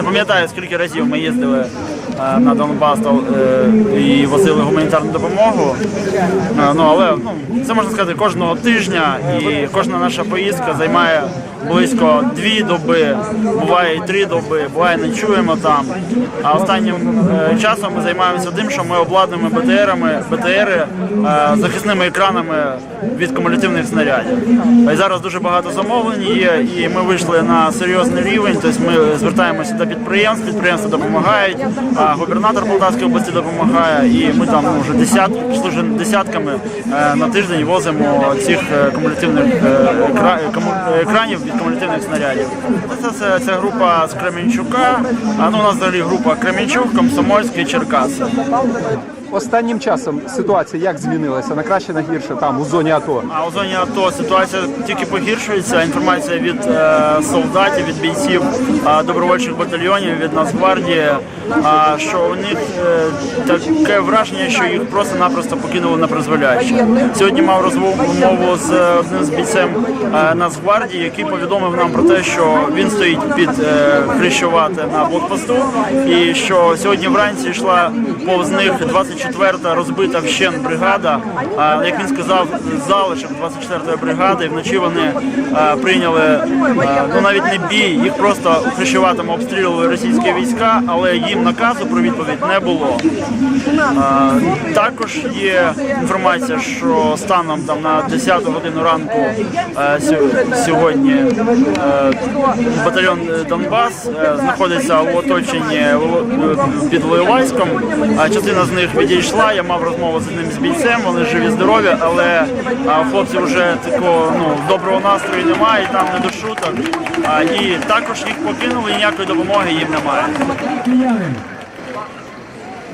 Не пам'ятаю, скільки разів ми їздили на Донбас е, і возили гуманітарну допомогу. Е, Ну, але ну, це можна сказати кожного тижня, і кожна наша поїздка займає близько дві доби, буває і три доби, буває ночуємо там. А останнім е, часом ми займаємося тим, що ми обладнуємо БТРами, БТРи е, захисними екранами від кумулятивних снарядів. І зараз дуже багато замовлень є, і ми вийшли на серйозний рівень. Тобто ми звертаємося до підприємств, підприємства допомагають, а губернатор Полтавської області допомагає, і ми там вже десят, десятками е, на тиждень возимо цих е, кумулятивних е, екранів від кумулятивних снарядів. Це, це, це група з Кременчука, а ну у нас взагалі група Кременчук, Комсомольський, Черкаси. Останнім часом ситуація як змінилася на краще, на гірше там у зоні АТО. А у зоні АТО ситуація тільки погіршується. Інформація від е, солдатів, від бійців е, добровольчих батальйонів, від Нацгвардії, е, що у них е, таке враження, що їх просто-напросто покинули на призволяще. Сьогодні мав розмову з одним з бійцем е, Нацгвардії, який повідомив нам про те, що він стоїть під е, Хрещувати на блокпосту, і що сьогодні вранці йшла повз них 24-та розбита вщен бригада. Як він сказав, залишок 24-ї бригади. Вночі вони прийняли ну навіть не бій, їх просто у Хрещуватому обстрілювали російські війська, але їм наказу про відповідь не було. Також є інформація, що станом там на 10 годину ранку сьогодні батальйон Донбас знаходиться у оточенні під Лоєвайськом. А частина з них відійшла. Я мав розмову з одним з бійцем. Вони живі, здорові, але хлопців вже такого ну доброго настрою немає, і там не до шуток. І також їх покинули, ніякої допомоги їм немає.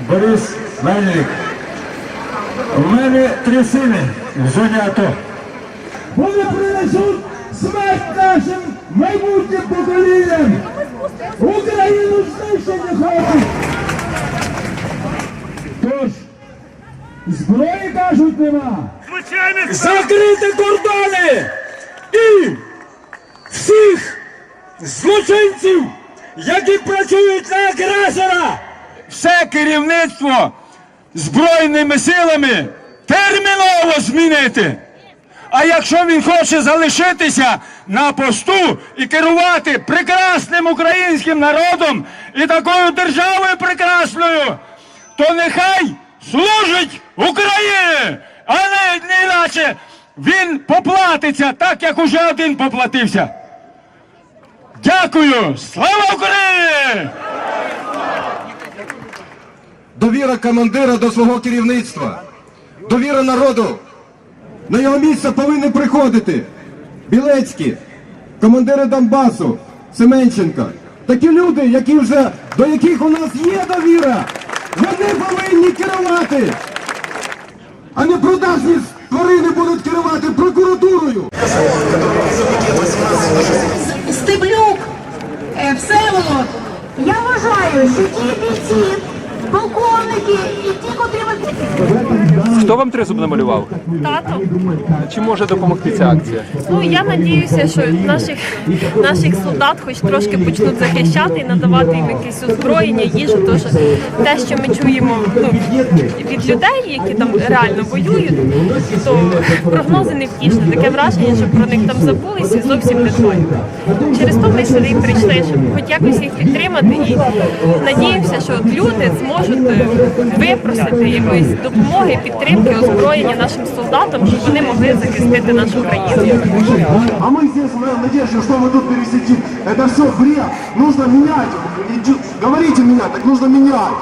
Борис Мельник. У мене три сини в АТО. Вони принесуть смерть нашим майбутнім поколінням. Кажуть нема. Закрити кордони і всіх злочинців, які працюють на агресора. Все керівництво Збройними силами терміново змінити. А якщо він хоче залишитися на посту і керувати прекрасним українським народом і такою державою прекрасною, то нехай служить Україні, а не не іначе він поплатиться так, як уже один поплатився. Дякую! Слава Україні! довіра командира до свого керівництва, довіра народу. На його місце повинні приходити Білецькі, командири Донбасу, Семенченка. Такі люди, які вже до яких у нас є довіра, вони повинні керувати, а не продажні тварини будуть керувати прокуратурою. Стеблюк, е, Всеволод, я вважаю, що ті бійці, полковники і ті, котрі ви Хто вам тризуб намалював? Тато. Чи може допомогти ця акція? Ну я надіюся, що наших наших солдат хоч трошки почнуть захищати і надавати їм якесь озброєння, їжу. Тож те, що ми чуємо ну, від людей, які там реально воюють, то прогнози не втішні. Таке враження, що про них там забулися і зовсім не той. Через то ми сюди і прийшли, щоб хоч якось їх підтримати. І надіємося, що от люди зможуть е, випросити якоїсь допомоги, підтримки, озброєння нашим солдатам, щоб вони могли захистити нашу країну. А мы здесь в надежде, что мы тут пересидим. Это все бред. Нужно менять. Иди- Говорите менять, так нужно менять.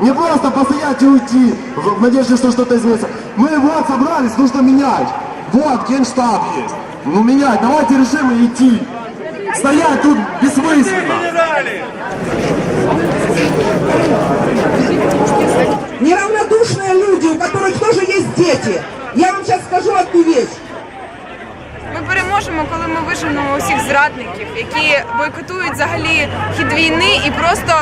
Не просто постоять и уйти в в надежде, что что-то изменится. Мы вот собрались, нужно менять. Вот генштаб есть. Ну менять, давайте решим и идти. Стоять тут бессмысленно. неравнодушные люди, у которых тоже есть дети. Я вам сейчас скажу одну вещь. Ми переможемо, коли ми виженемо усіх зрадників, які бойкотують взагалі хід війни і просто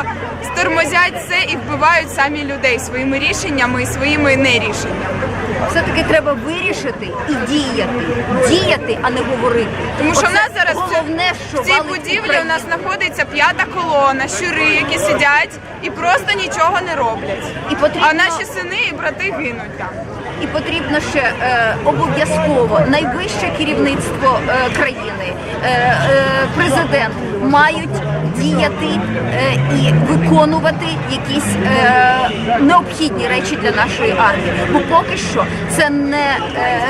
стормозять все і вбивають самі людей своїми рішеннями і своїми нерішеннями. Все-таки треба вирішити і діяти. Діяти, а не говорити. Тому що Оце в нас зараз головне, що в цій валить будівлі у нас знаходиться п'ята колона, щури, які сидять і просто нічого не роблять. А наші сини і брати гинуть там. І потрібно ще е, обов'язково найвище керівництво е, країни, е, е, президент мають діяти е, і виконувати якісь е, необхідні речі для нашої армії. Бо поки що це не е,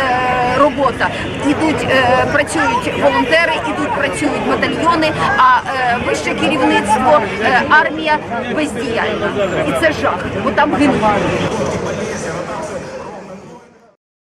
робота. Ідуть, працюють волонтери, ідуть, працюють батальйони, а вище керівництво, армія бездіяльна. І це жах, бо там гинуть.